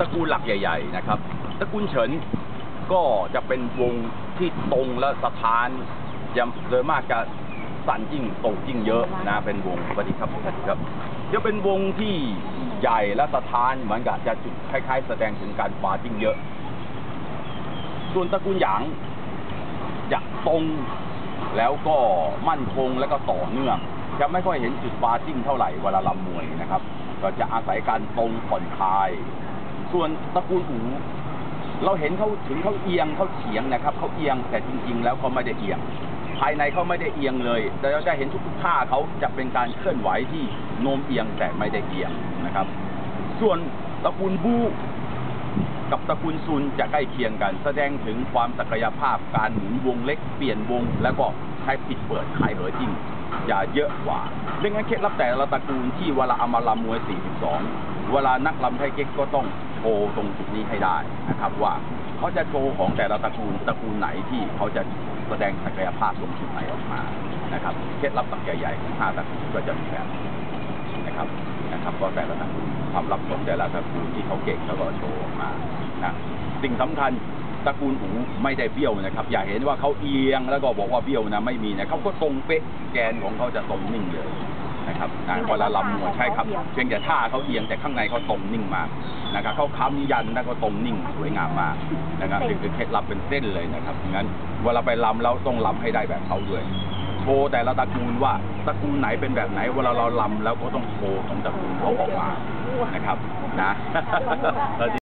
ตระกูลหลักใหญ่ๆนะครับตระกูลเฉินก็จะเป็นวงที่ตรงและสถานยังโดยมากจะสั่นยิ่งโตยิ่งเยอะนะเป็นวงสวัสดีครับสวัสดีครับจะเป็นวงที่ใหญ่และสถานเหมือนกับจะจุดคล้ายๆ แสดงถึงการฟ้ายิ่งเยอะ ส่วนตระกูลหยางจะตรงแล้วก็มั่นคงแล้วก็ต่อเนื่อง จะไม่ค่อยเห็นจุดฟ้าจิ้งเท่าไหร่เวลาลำมวยนะครับ ก็จะอาศัยการตรงผ่อนคลาย ส่วนตระกูลอูเราเห็นเขาถึงเขาเอียงเขาเฉียงนะครับเขาเอียงแต่จริง ๆ แล้วเขาไม่ได้เอียง ภายในเขาไม่ได้เอียงเลยแต่เราจะเห็นทุกๆท่าเขาจะเป็นการเคลื่อนไหวที่โน้มเอียงแต่ไม่ได้เอียงนะครับ ส่วนตระกูลบูกับตระกูลซุนจะใกล้เคียงกัน แสดงถึงความศักยภาพการหมุนวงเล็กเปลี่ยนวง แล้วก็ใช้ปิดเปิดขายเหอจริงอย่าเยอะกว่าดังนั้นเคล็ดลับแต่ละตระกูลที่เวลาอามาลำมวย 42 เวลานักลำไทยเก๊กก็ต้อง โชว์ตรงจุดนี้ให้ได้นะครับว่าเขาจะโชว์ของแต่ละตระกูลตระกูลไหนที่เขาจะแสดงศักยภาพตรงจุดไหนออกมานะครับเคล็ดลับตักใหญ่ๆของห้าตระกูลก็จะมีแบบนี้นะครับนะครับก็แต่ละตระกูลความลับของแต่ละตระกูลที่เขาเก่งแล้วก็โชว์ออกมานะสิ่งสำคัญตระกูลหูไม่ได้เบี้ยวนะครับ อย่าเห็นว่าเขาเอียงแล้วก็บอกว่าเบี้ยวนะไม่มีนะเขาก็ตรงเป๊ะแกนของเขาจะตรงนิ่งเลย นะครับนะเวลาลำมวยใช่ครับ เพียงแต่ท่าเขาเอียงแต่ข้างในเขาตรงนิ่งมากนะครับเขาค้ำยันแล้วก็ตรงนิ่งสวยงามมากนะครับนี่คือเคล็ดลับเป็นเส้นเลยนะครับงั้นเวลาไปลำแล้วต้องลำให้ได้แบบเขาด้วยโชว์แต่ละตระกูลว่าตระกูลไหนเป็นแบบไหนเวลาเราลำแล้วก็ต้องโชว์ของตระกูลเขาออกมานะครับนะ